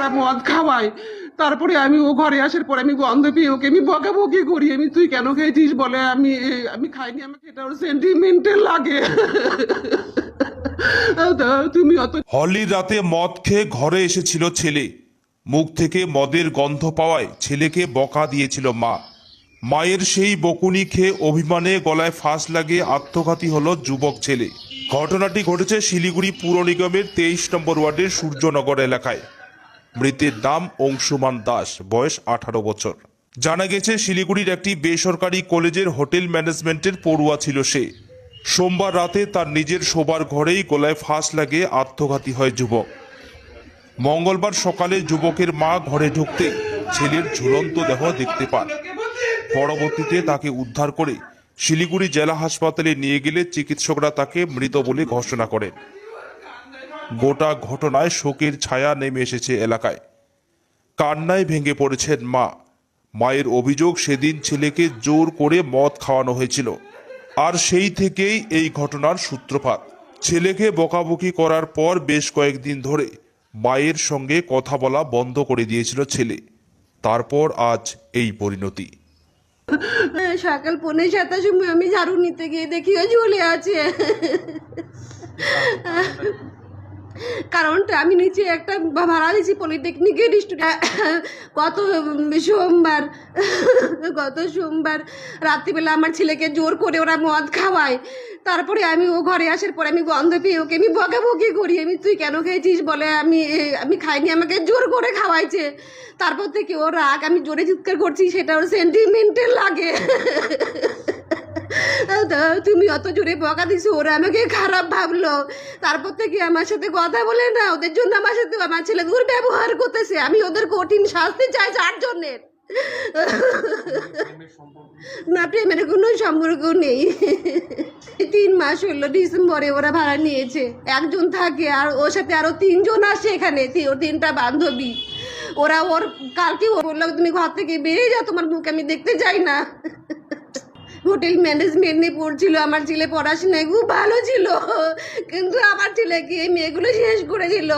ওরা মদ খাওয়ায়। তারপরে আমি ও ঘরে আসার পরে আমি গন্ধ পেয়ে ওকে আমি বকাবকি করি। আমি, তুই কেন খেয়েছিস? বলে, আমি আমি খাইনি। আমাকে এটা ওর সেন্টিমেন্টাল লাগে। তুমি অত হলির রাতে মদ খেয়ে ঘরে এসেছিল ছেলে। মুখ থেকে মদের গন্ধ পাওয়ায় ছেলেকে বকা দিয়েছিল মা। মায়ের সেই বকুনি খেয়ে অভিমানে গলায় ফাঁস লাগিয়ে আত্মঘাতী হলো যুবক ছেলে। ঘটনাটি ঘটেছে শিলিগুড়ি পুর নিগমের তেইশ নম্বর ওয়ার্ডের সূর্যনগর এলাকায়। মৃতের নাম অংশুমান দাস, বয়স আঠারো বছর। জানা গেছে, শিলিগুড়ির একটি বেসরকারি কলেজের হোটেল ম্যানেজমেন্টের পড়ুয়া ছিল সে। সোমবার রাতে তার নিজের শোবার ঘরেই গলায় ফাঁস লাগে আত্মঘাতী হয় যুবক। মঙ্গলবার সকালে যুবকের মা ঘরে ঢুকতে ছেলের ঝুলন্ত দেহ দেখতে পান। পরবর্তীতে তাকে উদ্ধার করে শিলিগুড়ি জেলা হাসপাতালে নিয়ে গেলে চিকিৎসকরা তাকে মৃত বলে ঘোষণা করেন। গোটা ঘটনায় শোকের ছায়া নেমে এসেছে এলাকায়। কান্নায় ভেঙে পড়েছেন মা। মায়ের অভিযোগ সেদিন ছেলেকে জোর করে মদ খাওয়ানো হয়েছিল। আর সেই থেকেই এই ঘটনার সূত্রপাত। ছেলেকে বকাবকি করার পর বেশ কয়েকদিন ধরে মায়ের সঙ্গে কথা বলা বন্ধ করে দিয়েছিল ছেলে। তারপর আজ এই পরিণতি। সকাল পৌনে সময় আমি ঝাড়ু নিতে গিয়ে দেখি ঝুলে আছে। কারণটা আমি নিচে একটা ভাড়া দিয়েছি পলিটেকনিকের স্টুডেন্ট গত সোমবার গত সোমবার রাত্রিবেলা আমার ছেলেকে জোর করে ওরা মদ খাওয়ায়। তারপরে আমি ও ঘরে আসার পরে আমি গন্ধ পেয়ে ওকে আমি বকাবকি করি। আমি, তুই কেন খেয়েছিস? বলে, আমি আমি খাইনি, আমাকে জোর করে খাওয়াইছে। তারপর থেকে ও রাগ, আমি জোরে চিৎকার করছি সেটা ওর সেন্টিমেন্টের লাগে। তুমি অত জোরে বকা দিছো, ওরা আমাকে খারাপ ভাবলো। তারপর থেকে আমার সাথে কথা বলে না, ওদের জন্য আমার সাথে আমার ছেলে ব্যবহার করতেছে, আমি ওদের কঠিন শাস্তি চাই যার জন্যে। না, প্রেমের কোনো সম্পর্ক নেই। তিন মাস হলো ডিসেম্বরে ওরা ভাড়া নিয়েছে, একজন থাকে আর ওর সাথে আরও তিনজন আসে এখানে তিনটা বান্ধবী। ওরা ওর, কালকে বলল, তুমি ঘর থেকে বেরিয়ে যাও, তোমার মুখ আমি দেখতে চাই না। হোটেল ম্যানেজমেন্ট নিয়ে পড়ছিল, আমার ছেলে পড়াশোনায় খুব ভালো ছিল। কিন্তু আমার ছেলেকে এই মেয়েগুলো শেষ করে দিল